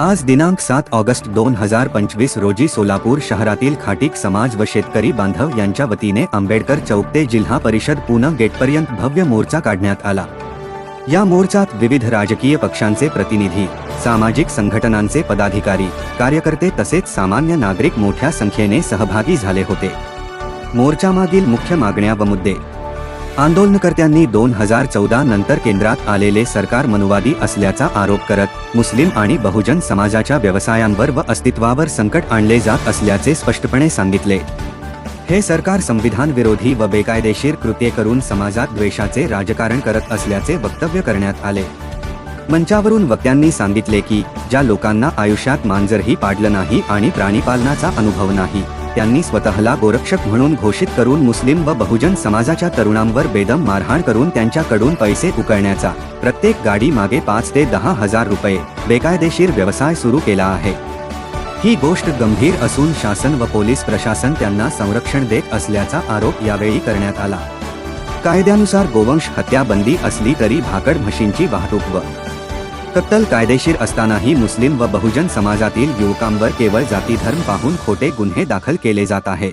आज दिनांक सात ऑगस्ट दोन हजार पंचवीस रोजी सोलापूर शहरातील खाटीक समाज व शेतकरी बांधव यांच्या वतीने आंबेडकर चौक ते जिल्हा परिषद पुणे गेटपर्यंत भव्य मोर्चा काढण्यात आला. या मोर्चात विविध राजकीय पक्षांचे प्रतिनिधी सामाजिक संघटनांचे पदाधिकारी कार्यकर्ते तसेच सामान्य नागरिक मोठ्या संख्येने सहभागी झाले होते. मोर्चामागील मुख्य मागण्या व मुद्दे आंदोलनकर्त्यांनी दोन हजार चौदा नंतर केंद्रात आलेले सरकार मनुवादी असल्याचा आरोप करत मुस्लिम आणि बहुजन समाजाच्या व्यवसायांवर व अस्तित्वावर संकट आणले जात असल्याचे स्पष्टपणे सांगितले. हे सरकार संविधान विरोधी व बेकायदेशीर कृत्ये करून समाजात द्वेषाचे राजकारण करत असल्याचे वक्तव्य करण्यात आले. मंचावरून वक्त्यांनी सांगितले की ज्या लोकांना आयुष्यात मांजरही पाडलं नाही आणि प्राणीपालनाचा अनुभव नाही त्यांनी स्वतःला गोरक्षक म्हणून घोषित करून मुस्लिम व बहुजन समाजाच्या तरुणांवर बेदम मारहाण करून त्यांच्याकडून पैसे उकळण्याचा प्रत्येक गाडी मागे पाच ते दहा हजार रुपये बेकायदेशीर व्यवसाय सुरू केला आहे. ही गोष्ट गंभीर असून शासन व पोलीस प्रशासन त्यांना संरक्षण देत असल्याचा आरोप यावेळी करण्यात आला. कायद्यानुसार गोवंश हत्या बंदी असली तरी भाकड म्हशींची वाहतूक व कत्तल कायदेशीर असतानाही मुस्लिम व बहुजन समाजातील युवकांवर केवळ जाती धर्म पाहून खोटे गुन्हे दाखल केले जात आहे.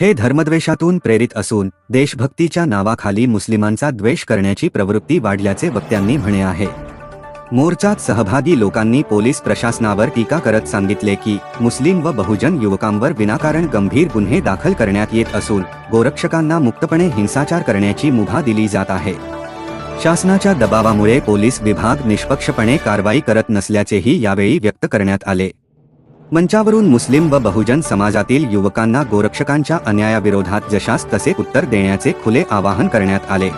हे धर्मद्वेषातून प्रेरित असून देशभक्तीच्या नावाखाली मुस्लिमांचा द्वेष करण्याची प्रवृत्ती वाढल्याचे वक्त्यांनी म्हणे आहे. मोर्चात सहभागी लोकांनी पोलीस प्रशासनावर टीका करत सांगितले की मुस्लिम व बहुजन युवकांवर विनाकारण गंभीर गुन्हे दाखल करण्यात येत असून गोरक्षकांना मुक्तपणे हिंसाचार करण्याची मुभा दिली जात आहे. शासनाच्या दबावामुळे पोलीस विभाग निष्पक्षपणे कारवाई करत नसल्याचेही यावेळी व्यक्त करण्यात आले. मंचावरून मुस्लिम व बहुजन समाजातील युवकांना गोरक्षकांच्या अन्यायाविरोधात जशास तसे उत्तर देण्याचे खुले आवाहन करण्यात आले.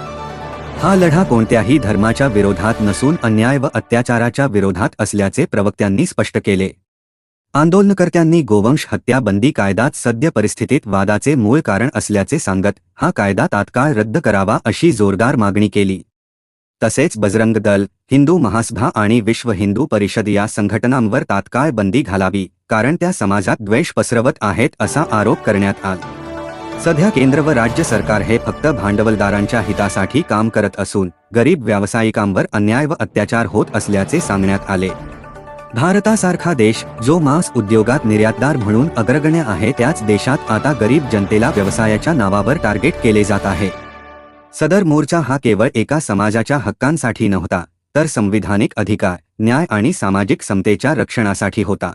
हा लढा कोणत्याही धर्माच्या विरोधात नसून अन्याय व अत्याचाराच्या विरोधात असल्याचे प्रवक्त्यांनी स्पष्ट केले. आंदोलनकर्त्यांनी गोवंश हत्या बंदी कायदात सद्य परिस्थितीत वादाचे मूळ कारण असल्याचे सांगत हा कायदा तात्काळ रद्द करावा अशी जोरदार मागणी केली. तसेच बजरंग दल हिंदू महासभा आणि विश्व हिंदू परिषद या संघटनांवर तात्काळ बंदी घालावी कारण त्या समाजात द्वेष पसरवत आहेत असा आरोप करण्यात आला. सध्या केंद्र व राज्य सरकार हे फक्त भांडवलदारांच्या हितासाठी काम करत असून गरीब व्यावसायिकांवर अन्याय व अत्याचार होत असल्याचे सांगण्यात आले. भारतासारखा देश जो मांस उद्योगात निर्यातदार म्हणून अग्रगण्य आहे त्याच देशात आता गरीब जनतेला व्यवसायाच्या नावावर टार्गेट केले जात आहे. सदर मोर्चा हा केवळ एका समाजाच्या हक्कांसाठी नव्हता तर संविधानिक अधिकार न्याय आणि सामाजिक समतेच्या रक्षणासाठी होता.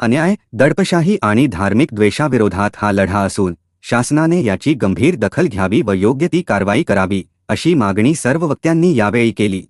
अन्याय दडपशाही आणि धार्मिक द्वेषाविरोधात हा लढा असून शासनाने याची गंभीर दखल घ्यावी व योग्य ती कारवाई करावी अशी मागणी सर्व वक्त्यांनी यावेळी केली.